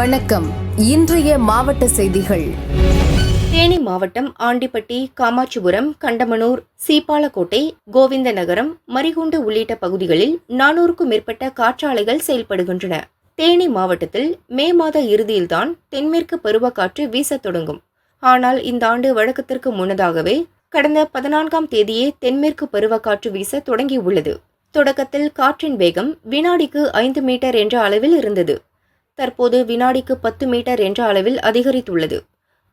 வணக்கம். இன்றைய மாவட்ட செய்திகள். தேனி மாவட்டம் ஆண்டிப்பட்டி காமாட்சிபுரம் கண்டமனூர் சீப்பாலக்கோட்டை கோவிந்தநகரம் மரிகுண்டு உள்ளிட்ட பகுதிகளில் நானூறுக்கும் மேற்பட்ட காற்றாலைகள் செயல்படுகின்றன. தேனி மாவட்டத்தில் மே மாத இறுதியில்தான் தென்மேற்கு பருவக்காற்று வீசத் தொடங்கும். ஆனால் இந்த ஆண்டு வழக்கத்திற்கு முன்னதாகவே கடந்த பதினான்காம் தேதியே தென்மேற்கு பருவக்காற்று வீச தொடங்கியுள்ளது. தொடக்கத்தில் காற்றின் வேகம் வினாடிக்கு ஐந்து மீட்டர் என்ற அளவில் இருந்தது. தற்போது வினாடிக்கு பத்து மீட்டர் என்ற அளவில் அதிகரித்துள்ளது.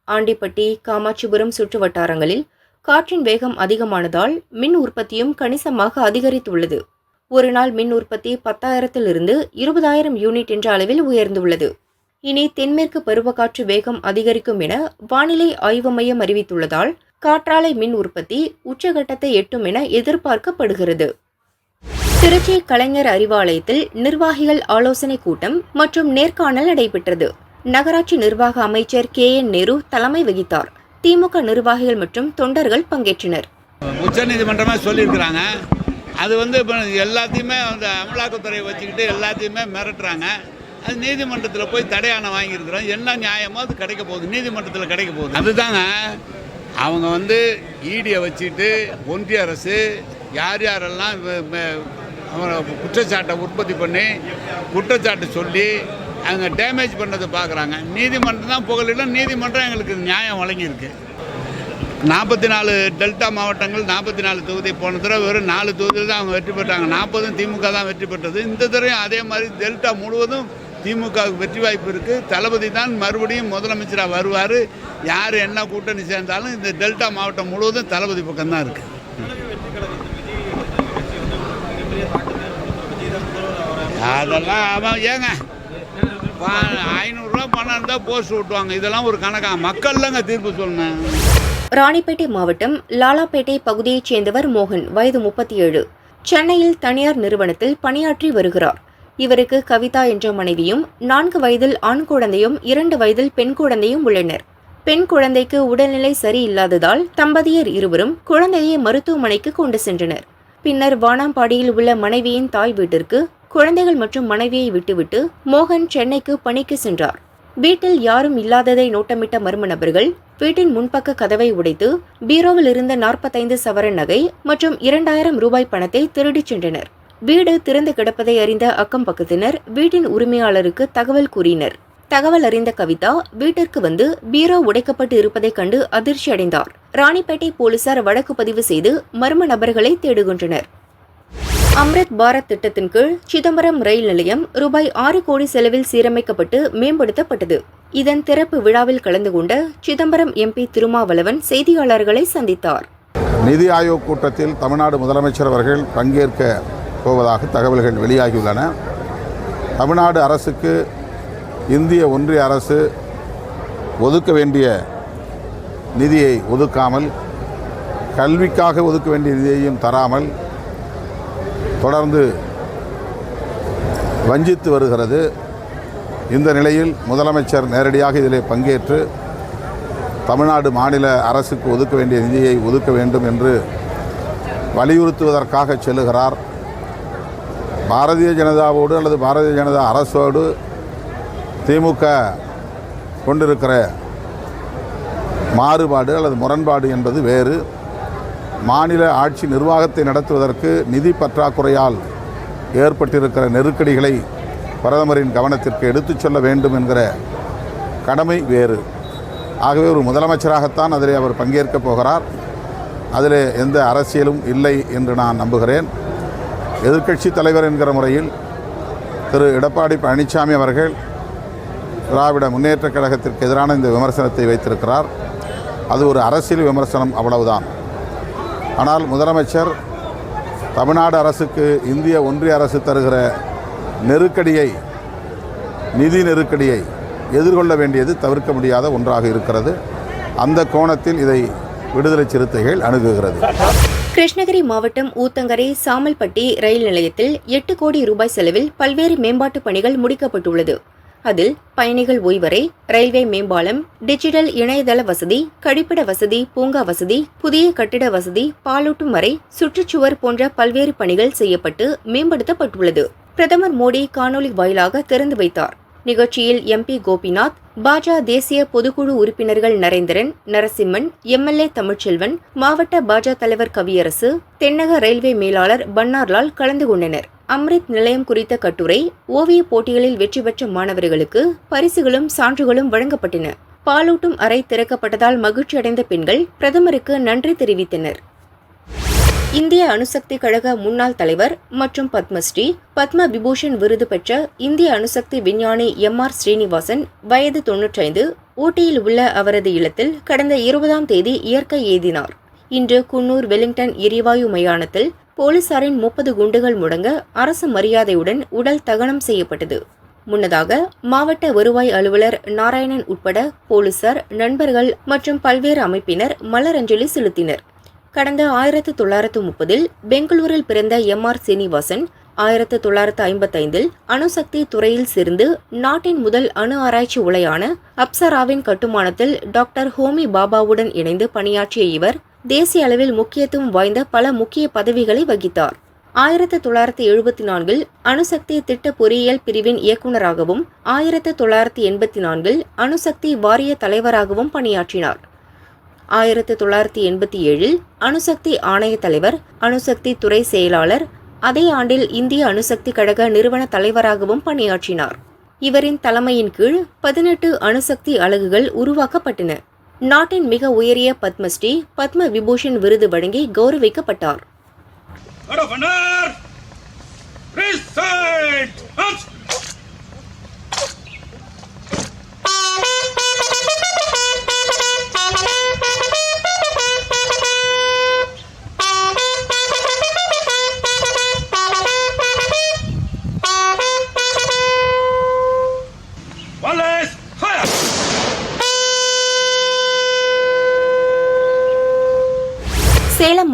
ஆண்டிப்பட்டி காமாட்சிபுரம் சுற்று வட்டாரங்களில் காற்றின் வேகம் அதிகமானதால் மின் உற்பத்தியும் கணிசமாக அதிகரித்துள்ளது. ஒரு நாள் மின் உற்பத்தி பத்தாயிரத்திலிருந்து இருபதாயிரம் யூனிட் என்ற அளவில் உயர்ந்துள்ளது. இனி தென்மேற்கு பருவக்காற்று வேகம் அதிகரிக்கும் என வானிலை ஆய்வு மையம் அறிவித்துள்ளதால் காற்றாலை மின் உற்பத்தி உச்சகட்டத்தை எட்டும் என எதிர்பார்க்கப்படுகிறது. திருச்சி கலைஞர் அறிவாலயத்தில் நிர்வாகிகள் ஆலோசனைக் கூட்டம் மற்றும் நேர்காணல் நடைபெற்றது. நகராட்சி நிர்வாக அமைச்சர் கே. என். நேரு தலைமை வகித்தார். திமுக நிர்வாகிகள் மற்றும் தொண்டர்கள் பங்கேற்றனர். உச்சநீதிமன்றமே சொல்லியிருக்கிறாங்க. அது வந்து இப்போ எல்லாத்தையுமே அந்த அமலாக்கத்துறையை வச்சுக்கிட்டு எல்லாத்தையுமே மிரட்டுறாங்க. அது நீதிமன்றத்தில் போய் தடையான வாங்கியிருக்கிறோம். என்ன நியாயமோ அது கிடைக்க போகுது. நீதிமன்றத்தில் கிடைக்க போகுது. அதுதாங்க. அவங்க வந்து ஈடியை வச்சுட்டு ஒன்றிய அரசு யார் யாரெல்லாம் வ- குற்றச்சாட்டை உற்பத்தி பண்ணி குற்றச்சாட்டு சொல்லி அவங்க டேமேஜ் பண்ணதை பார்க்குறாங்க. நீதிமன்றம் தான் புகழிலும் நீதிமன்றம் எங்களுக்கு நியாயம் வழங்கியிருக்கு. நாற்பத்தி நாலு டெல்டா மாவட்டங்கள் நாற்பத்தி நாலு தொகுதி போன தடவை வெறும் நாலு தொகுதியில் தான் அவங்க வெற்றி பெற்றாங்க. நாற்பதும் திமுக தான் வெற்றி பெற்றது. இந்த தடவையும் அதே மாதிரி டெல்டா முழுவதும் திமுகவுக்கு வெற்றி வாய்ப்பு இருக்குது தளபதி தான் மறுபடியும் முதலமைச்சராக வருவார். யார் என்ன கூட்டணி சேர்ந்தாலும் இந்த டெல்டா மாவட்டம் முழுவதும் தளபதி பக்கம்தான் இருக்குது அதெல்லாம் அவன் ஏங்க ஐநூறுரூவா பணம் இருந்தால் போஸ்ட் விட்டுவாங்க இதெல்லாம் ஒரு கணக்கா? மக்கள்லங்க தீர்ப்பு சொன்னேன் ராணிப்பேட்டை மாவட்டம் லாலாப்பேட்டை பகுதியைச் சேர்ந்தவர் மோகன் வயது முப்பத்தி ஏழு. சென்னையில் தனியார் நிறுவனத்தில் பணியாற்றி வருகிறார். இவருக்கு கவிதா என்ற மனைவியும் நான்கு வயதில் ஆண் குழந்தையும் இரண்டு வயதில் பெண் குழந்தையும் உள்ளனர். பெண் குழந்தைக்கு உடல்நிலை சரியில்லாததால் தம்பதியர் இருவரும் குழந்தையை மருத்துவமனைக்கு கொண்டு சென்றனர். பின்னர் வானாம்பாடியில் உள்ள மனைவியின் தாய் வீட்டிற்கு குழந்தைகள் மற்றும் மனைவியை விட்டுவிட்டு மோகன் சென்னைக்கு பணிக்கு சென்றார். வீட்டில் யாரும் இல்லாததை நோட்டமிட்ட மர்ம நபர்கள் வீட்டின் முன்பக்க கதவை உடைத்து பீரோவில் இருந்த நாற்பத்தைந்து சவரன் நகை மற்றும் இரண்டாயிரம் ரூபாய் பணத்தை திருடிச் சென்றனர். வீடு திறந்து கிடப்பதை அறிந்த அக்கம் பக்கத்தினர் வீட்டின் உரிமையாளருக்கு தகவல் கூறினர். தகவல் அறிந்த கவிதா வீட்டிற்கு வந்து பீரோ உடைக்கப்பட்டு இருப்பதைக் கண்டு அதிர்ச்சி அடைந்தார் ராணிப்பேட்டை போலீசார் வழக்கு பதிவு செய்து மர்ம நபர்களை தேடுகின்றனர். அம்ரித் பாரத் திட்டத்தின் கீழ் சிதம்பரம் ரயில் நிலையம் ரூபாய் ஆறு கோடி செலவில் சீரமைக்கப்பட்டு மேம்படுத்தப்பட்டது. இதன் திறப்பு விழாவில் கலந்து கொண்ட சிதம்பரம் எம்பி திருமாவளவன் செய்தியாளர்களை சந்தித்தார். நிதி ஆயோக் கூட்டத்தில் தமிழ்நாடு முதலமைச்சர் அவர்கள் பங்கேற்க போவதாக தகவல்கள் வெளியாகியுள்ளன. தமிழ்நாடு அரசுக்கு இந்திய ஒன்றிய அரசு ஒதுக்க வேண்டிய நிதியை ஒதுக்காமல் கல்விக்காக ஒதுக்க வேண்டிய நிதியையும் தராமல் தொடர்ந்து வஞ்சித்து வருகிறது. இந்த நிலையில் முதலமைச்சர் நேரடியாக இதிலே பங்கேற்று தமிழ்நாடு மாநில அரசுக்கு ஒதுக்க வேண்டிய நிதியை ஒதுக்க வேண்டும் என்று வலியுறுத்துவதற்காக செல்லுகிறார். பாரதிய ஜனதாவோடு அல்லது பாரதிய ஜனதா அரசோடு திமுக கொண்டிருக்கிற மாறுபாடு அல்லது முரண்பாடு என்பது வேறு. மாநில ஆட்சி நிர்வாகத்தை நடத்துவதற்கு நிதி பற்றாக்குறையால் ஏற்பட்டிருக்கிற நெருக்கடிகளை பிரதமரின் கவனத்திற்கு எடுத்துச் சொல்ல வேண்டும் என்கிற கடமை வேறு. ஆகவே ஒரு முதலமைச்சராகத்தான் அதில் அவர் பங்கேற்கப் போகிறார். அதில் எந்த அரசியலும் இல்லை என்று நான் நம்புகிறேன். எதிர்க்கட்சி தலைவர் என்கிற முறையில் திரு. எடப்பாடி பழனிசாமி அவர்கள் திராவிட முன்னேற்றக் கழகத்திற்கு எதிரான இந்த விமர்சனத்தை வைத்திருக்கிறார். அது ஒரு அரசியல் விமர்சனம் அவ்வளவுதான். ஆனால் முதலமைச்சர் தமிழ்நாடு அரசுக்கு இந்திய ஒன்றிய அரசு தருகிற நெருக்கடியை நிதி நெருக்கடியை எதிர்கொள்ள வேண்டியது தவிர்க்க முடியாத ஒன்றாக இருக்கிறது. அந்த கோணத்தில் இதை விடுதலை சிறுத்தைகள் அணுகுகிறது. கிருஷ்ணகிரி மாவட்டம் ஊத்தங்கரை சாமல்பட்டி ரயில் நிலையத்தில் எட்டு கோடி ரூபாய் செலவில் பல்வேறு மேம்பாட்டுப் பணிகள் முடிக்கப்பட்டுள்ளது. அதில் பயணிகள் ஓய்வறை ரயில்வே மேம்பாலம் டிஜிட்டல் இணையதள வசதி கழிப்பிட வசதி பூங்கா வசதி புதிய கட்டிட வசதி பாலூட்டும் வரை சுற்றுச்சுவர் போன்ற பல்வேறு பணிகள் செய்யப்பட்டு மேம்படுத்தப்பட்டுள்ளது. பிரதமர் மோடி காணொலி வாயிலாக திறந்து வைத்தார். நிகழ்ச்சியில் எம்பி கோபிநாத் பாஜக தேசிய பொதுக்குழு உறுப்பினர்கள் நரேந்திரன் நரசிம்மன் எம்எல்ஏ தமிழ்ச்செல்வன் மாவட்ட பாஜக தலைவர் கவியரசு தென்னக ரயில்வே மேலாளர் பன்னார்லால் கலந்து கொண்டனர். அம்ரித் நிலையம் குறித்த கட்டுரை ஓவியப் போட்டிகளில் வெற்றி பெற்ற மாணவர்களுக்கு பரிசுகளும் சான்றுகளும் வழங்கப்பட்டன. பாலூட்டும் அறை திறக்கப்பட்டதால் மகிழ்ச்சியடைந்த பெண்கள் பிரதமருக்கு நன்றி தெரிவித்தனர். இந்திய அணுசக்தி கழக முன்னாள் தலைவர் மற்றும் பத்மஸ்ரீ பத்ம விபூஷன் விருது பெற்ற இந்திய அணுசக்தி விஞ்ஞானி எம் ஆர் ஸ்ரீனிவாசன் வயது தொன்னூற்றைந்து ஊட்டியில் உள்ள அவரது இல்லத்தில் கடந்த இருபதாம் தேதி இயற்கை எய்தினார் இன்று குன்னூர் வெலிங்டன் எரிவாயு மயானத்தில் போலீசாரின் முப்பது குண்டுகள் முடங்க அரசு மரியாதையுடன் உடல் தகனம் செய்யப்பட்டது. முன்னதாக மாவட்ட வருவாய் அலுவலர் நாராயணன் உட்பட போலீசார் நண்பர்கள் மற்றும் பல்வேறு அமைப்பினர் மலரஞ்சலி செலுத்தினர். கடந்த ஆயிரத்து தொள்ளாயிரத்து முப்பதில் பெங்களூரில் பிறந்த எம் ஆர் சீனிவாசன் ஆயிரத்து தொள்ளாயிரத்து ஐம்பத்தைந்தில் அணுசக்தி துறையில் சேர்ந்து நாட்டின் முதல் அணு ஆராய்ச்சி உலையான அப்சராவின் கட்டுமானத்தில் டாக்டர் ஹோமி பாபாவுடன் இணைந்து பணியாற்றிய இவர் தேசிய அளவில் முக்கியத்துவம் வாய்ந்த பல முக்கிய பதவிகளை வகித்தார். ஆயிரத்து தொள்ளாயிரத்து எழுபத்தி நான்கில் அணுசக்தி திட்ட பொறியியல் பிரிவின் இயக்குநராகவும் ஆயிரத்து தொள்ளாயிரத்து எண்பத்தி நான்கில் அணுசக்தி வாரிய தலைவராகவும் பணியாற்றினார். ஆயிரத்து தொள்ளாயிரத்தி எண்பத்தி ஏழில் அணுசக்தி ஆணைய தலைவர் அணுசக்தி துறை செயலாளர் அதே ஆண்டில் இந்திய அணுசக்தி கழக நிறுவன தலைவராகவும் பணியாற்றினார். இவரின் தலைமையின் கீழ் பதினெட்டு அணுசக்தி அலகுகள் உருவாக்கப்பட்டன. நாட்டின் மிக உயரிய பத்மஸ்ரீ பத்ம விபூஷன் விருது வழங்கி கௌரவிக்கப்பட்டார்.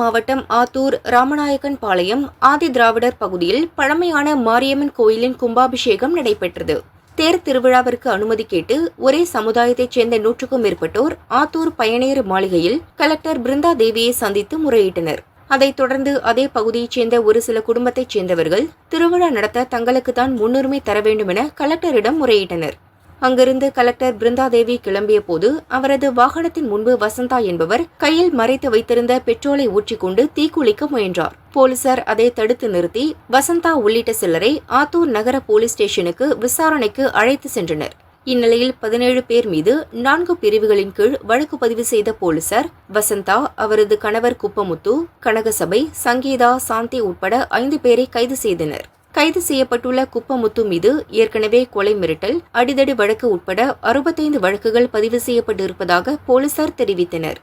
மாவட்டம் ஆத்தூர் ராமநாயக்கன் பாளையம் ஆதி திராவிடர் பகுதியில் பழமையான மாரியம்மன் கோயிலின் கும்பாபிஷேகம் நடைபெற்றது. தேர் திருவிழாவிற்கு அனுமதி கேட்டு ஒரே சமுதாயத்தைச் சேர்ந்த நூற்றுக்கும் மேற்பட்டோர் ஆத்தூர் பயணியர் மாளிகையில் கலெக்டர் பிருந்தா தேவியை சந்தித்து முறையிட்டனர். அதைத் தொடர்ந்து அதே பகுதியைச் சேர்ந்த ஒரு சில குடும்பத்தைச் சேர்ந்தவர்கள் திருவிழா நடத்த தங்களுக்குத்தான் முன்னுரிமை தர வேண்டுமென கலெக்டரிடம் முறையிட்டனர். அங்கிருந்து கலெக்டர் பிருந்தாதேவி கிளம்பிய போது அவரது வாகனத்தின் முன்பு வசந்தா என்பவர் கையில் மறைத்து வைத்திருந்த பெட்ரோலை ஊற்றிக்கொண்டு தீக்குளிக்க முயன்றார். போலீசார் அதை தடுத்து நிறுத்தி வசந்தா உள்ளிட்ட சிலரை ஆத்தூர் நகர போலீஸ் ஸ்டேஷனுக்கு விசாரணைக்கு அழைத்து சென்றனர். இந்நிலையில் பதினேழு பேர் மீது நான்கு பிரிவுகளின் கீழ் வழக்கு பதிவு செய்த போலீசார் வசந்தா அவரது கணவர் குப்பமுத்து கனகசபை சங்கீதா சாந்தி உட்பட ஐந்து பேரை கைது செய்தனர். கைது செய்யப்பட்டுள்ள குப்பமுத்து மீது ஏற்கனவே கொலை மிரட்டல் அடிதடி வழக்கு உட்பட அறுபத்தைந்து வழக்குகள் பதிவு செய்யப்பட்டிருப்பதாக போலீசார் தெரிவித்தனர்.